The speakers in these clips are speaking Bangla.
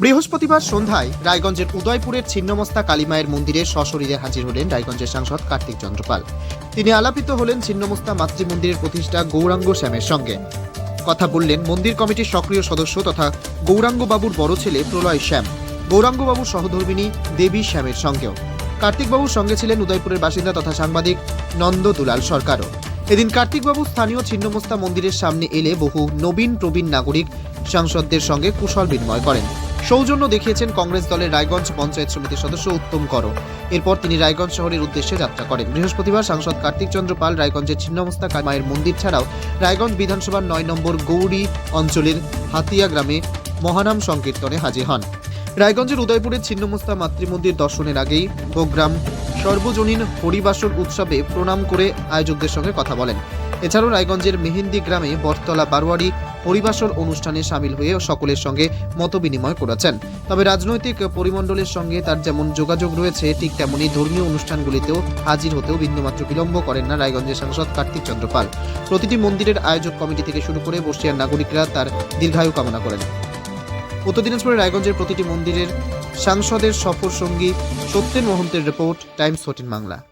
বৃহস্পতিবার সন্ধ্যায় রায়গঞ্জের উদয়পুরের ছিন্নমস্তা কালীমায়ের মন্দিরে সশরীরে হাজির হলেন রায়গঞ্জের সাংসদ কার্তিক চন্দ্রপাল। তিনি আলাপিত হলেন ছিন্নমস্তা মাতৃমন্দিরের প্রতিষ্ঠা গৌরাঙ্গ শ্যামের সঙ্গে। কথা বললেন মন্দির কমিটির সক্রিয় সদস্য তথা গৌরাঙ্গ বাবুর বড় ছেলে প্রলয় শ্যাম। গৌরাঙ্গ বাবুর সহধর্মিনী দেবী শ্যামের সঙ্গেও। কার্তিকবাবুর সঙ্গে ছিলেন উদয়পুরের বাসিন্দা তথা সাংবাদিক নন্দ দুলাল সরকারও। এদিন কার্তিকবাবু স্থানীয় ছিন্নমস্তা মন্দিরের সামনে এলে বহু নবীন প্রবীণ নাগরিক সাংসদদের সঙ্গে কুশল বিনিময় করেন। সৌজন্য দেখিয়েছেন কংগ্রেস দলের রায়গঞ্জ পঞ্চায়েত সমিতির সদস্য উত্তম কর এরপর তিনি রায়গঞ্জ শহরের উদ্দেশ্যে যাত্রা করেন। বৃহস্পতিবার সাংসদ কার্তিক চন্দ্র পাল রায়গঞ্জের ছিন্নমস্তা মায়ের মন্দির ছাড়াও রায়গঞ্জ বিধানসভার নয় নম্বর গৌরী অঞ্চলের হাতিয়া গ্রামে মহানাম সংকীর্তনে হাজির হন। রায়গঞ্জের উদয়পুরের ছিন্নমস্তা মাতৃমন্দির দর্শনের আগেই প্রোগ্রাম সর্বজনীন হরিবাসর উৎসবে প্রণাম করে আয়োজকদের সঙ্গে কথা বলেন। এছাড়াও রায়গঞ্জের মেহেন্দি গ্রামে বটতলা বারোয়ারি হরিবাসর অনুষ্ঠানে সামিল হয়ে সকলের সঙ্গে মতবিনিময় করেছেন। তবে রাজনৈতিক পরিমণ্ডলের সঙ্গে তার যেমন যোগাযোগ রয়েছে, ঠিক তেমনি ধর্মীয় অনুষ্ঠানগুলিতেও হাজির হতেও বিন্দুমাত্র বিলম্ব করেন না রায়গঞ্জের সাংসদ কার্তিক চন্দ্র পাল। প্রতিটি মন্দিরের আয়োজক কমিটি থেকে শুরু করে বর্ষিয়ার নাগরিকরা তার দীর্ঘায়ু কামনা করেন। উত্তর দিনাজপুরের রায়গঞ্জের প্রতিটি মন্দিরের সাংসদের সফর সঙ্গী Satyen মহন্তের report, Times, fourteen Bangla.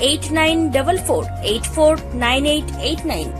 8944 849889